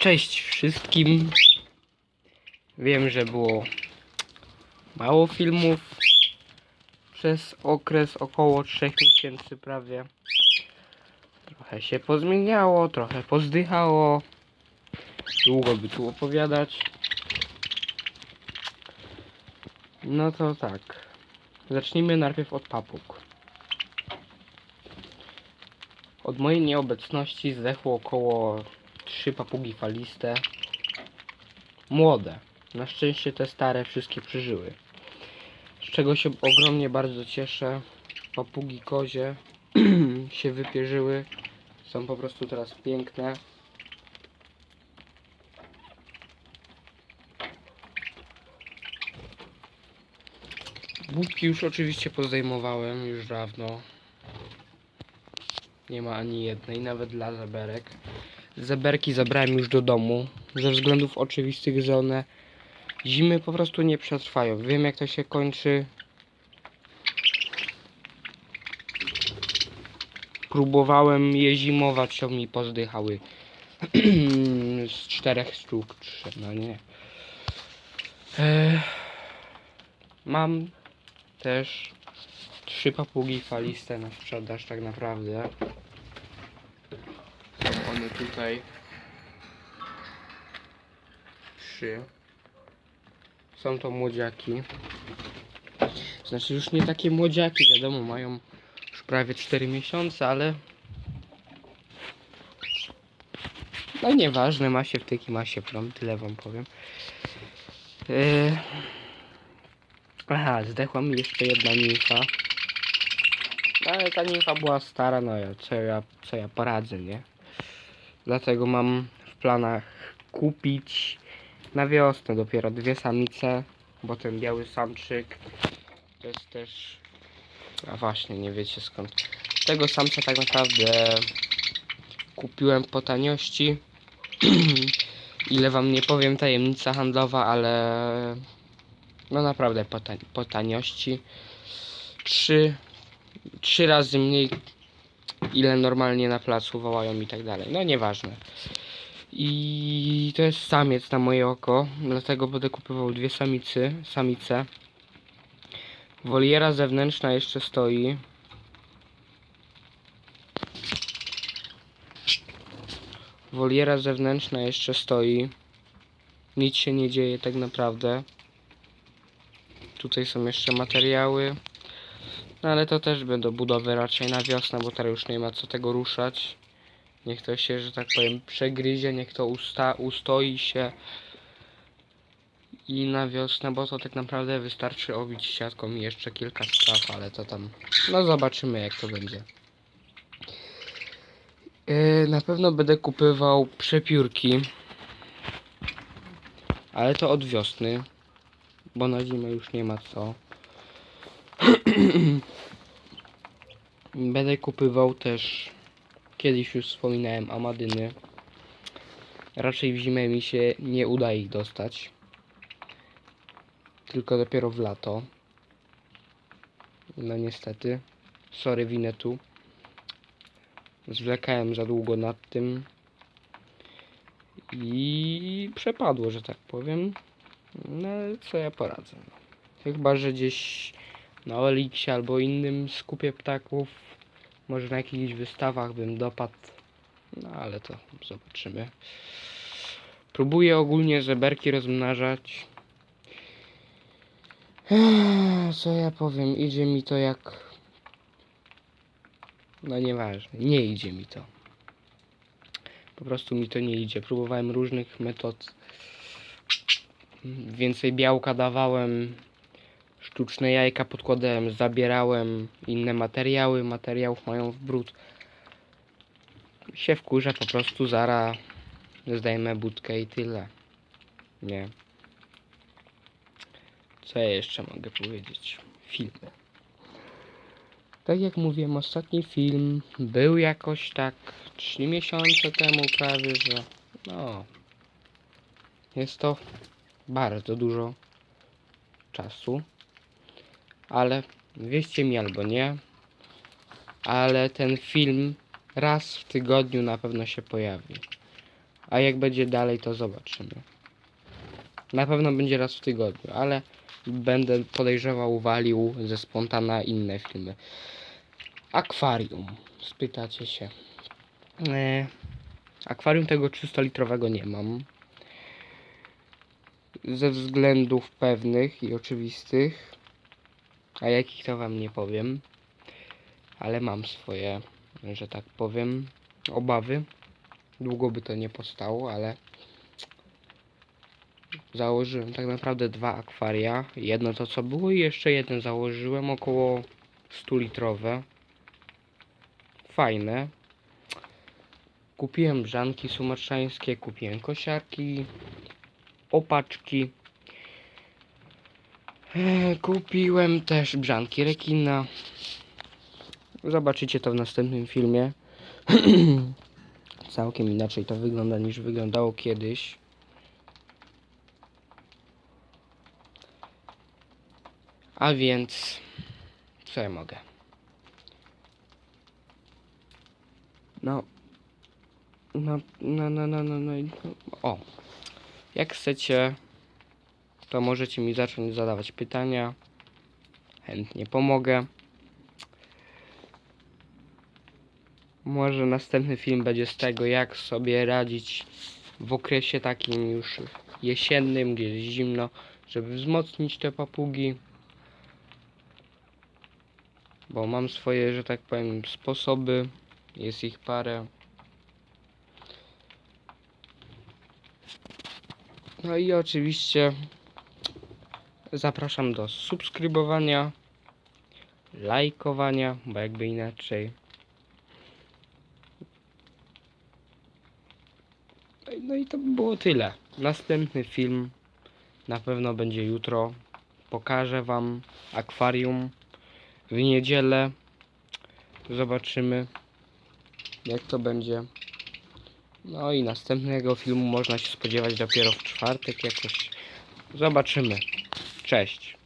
Cześć wszystkim. Wiem, że było mało filmów przez okres około 3 miesięcy prawie. Trochę się pozmieniało, trochę pozdychało. Długo by tu opowiadać. No to tak. Zacznijmy najpierw od papug. Od mojej nieobecności zdechło około 3 papugi faliste. Młode. Na szczęście te stare wszystkie przeżyły. Z czego się ogromnie bardzo cieszę. Papugi kozie się wypierzyły. Są po prostu teraz piękne. Bubki już oczywiście pozdejmowałem już dawno. Nie ma ani jednej, nawet dla zeberek. Zeberki zabrałem już do domu. Ze względów oczywistych, że one zimy po prostu nie przetrwają. Wiem jak to się kończy. Próbowałem je zimować, to mi pozdychały. Z czterech sztuk, no nie. Mam też trzy papugi faliste na sprzedaż tak naprawdę. One tutaj. Trzy. Są to młodziaki. Znaczy już nie takie młodziaki, wiadomo, mają już prawie 4 miesiące, ale no nieważne, ma się wtyki, ma się prom, tyle wam powiem. Yy... Aha, zdechła mi jeszcze jedna nimfa. No, ale ta nimfa była stara, no ja, co ja, co ja poradzę, nie? Dlatego mam w planach kupić na wiosnę dopiero dwie samice, bo ten biały samczyk to jest też... A właśnie, nie wiecie skąd. Tego samca tak naprawdę kupiłem po taniości. Ile wam nie powiem, tajemnica handlowa, ale no naprawdę po, tań- po taniości. Trzy, trzy razy mniej ile normalnie na placu wołają i tak dalej. No nieważne. I to jest samiec na moje oko, dlatego będę kupował dwie samicy, samice. Woliera zewnętrzna jeszcze stoi. Woliera zewnętrzna jeszcze stoi. Nic się nie dzieje tak naprawdę. Tutaj są jeszcze materiały. No ale to też będą budowy raczej na wiosnę, bo teraz już nie ma co tego ruszać. Niech to się, że tak powiem, przegryzie, niech to usta ustoi się. I na wiosnę, bo to tak naprawdę wystarczy obić siatką i jeszcze kilka spraw, ale to tam... No zobaczymy jak to będzie. Yy, na pewno będę kupywał przepiórki. Ale to od wiosny. Bo na zimę już nie ma co. Będę kupywał też, kiedyś już wspominałem, amadyny. Raczej w zimę mi się nie uda ich dostać. Tylko dopiero w lato. No niestety. Sorry Winetu. Zwlekałem za długo nad tym. I przepadło, że tak powiem. No ale co ja poradzę. No. Chyba, że gdzieś na Oliksie albo innym skupie ptaków, może na jakichś wystawach bym dopadł. No ale to zobaczymy. Próbuję ogólnie zeberki rozmnażać. Co ja powiem, idzie mi to jak... No nieważne, nie idzie mi to. Po prostu mi to nie idzie. Próbowałem różnych metod więcej białka dawałem, sztuczne jajka podkładałem, zabierałem inne materiały, materiałów mają w brud. Się wkurza po prostu, zara zdejmę budkę i tyle. Nie. Co ja jeszcze mogę powiedzieć? Filmy. Tak jak mówiłem, ostatni film był jakoś tak 3 miesiące temu prawie, że no jest to bardzo dużo czasu. Ale wieście mi albo nie. Ale ten film raz w tygodniu na pewno się pojawi. A jak będzie dalej, to zobaczymy. Na pewno będzie raz w tygodniu, ale będę podejrzewał, walił ze spontana inne filmy. Akwarium, spytacie się. E, akwarium tego 300-litrowego nie mam. Ze względów pewnych i oczywistych. A jakich to wam nie powiem. Ale mam swoje, że tak powiem, obawy. Długo by to nie powstało, ale założyłem tak naprawdę dwa akwaria. Jedno to co było i jeszcze jeden założyłem, około 100 litrowe. Fajne. Kupiłem brzanki sumatrzańskie, kupiłem kosiarki, opaczki. E, Kupiłem też brzanki rekina. Zobaczycie to w następnym filmie. Całkiem inaczej to wygląda niż wyglądało kiedyś. A więc co ja mogę? No. No, no, no, no, no, no. O. Jak chcecie, to możecie mi zacząć zadawać pytania. Chętnie pomogę. Może następny film będzie z tego, jak sobie radzić w okresie takim już jesiennym, gdzie jest zimno, żeby wzmocnić te papugi. Bo mam swoje, że tak powiem, sposoby. Jest ich parę. No i oczywiście zapraszam do subskrybowania, lajkowania, bo jakby inaczej. No i- to by było tyle. Następny film na pewno będzie jutro. Pokażę wam akwarium w niedzielę. Zobaczymy jak to będzie. No i następnego filmu można się spodziewać dopiero w czwartek jakoś. Zobaczymy. Cześć.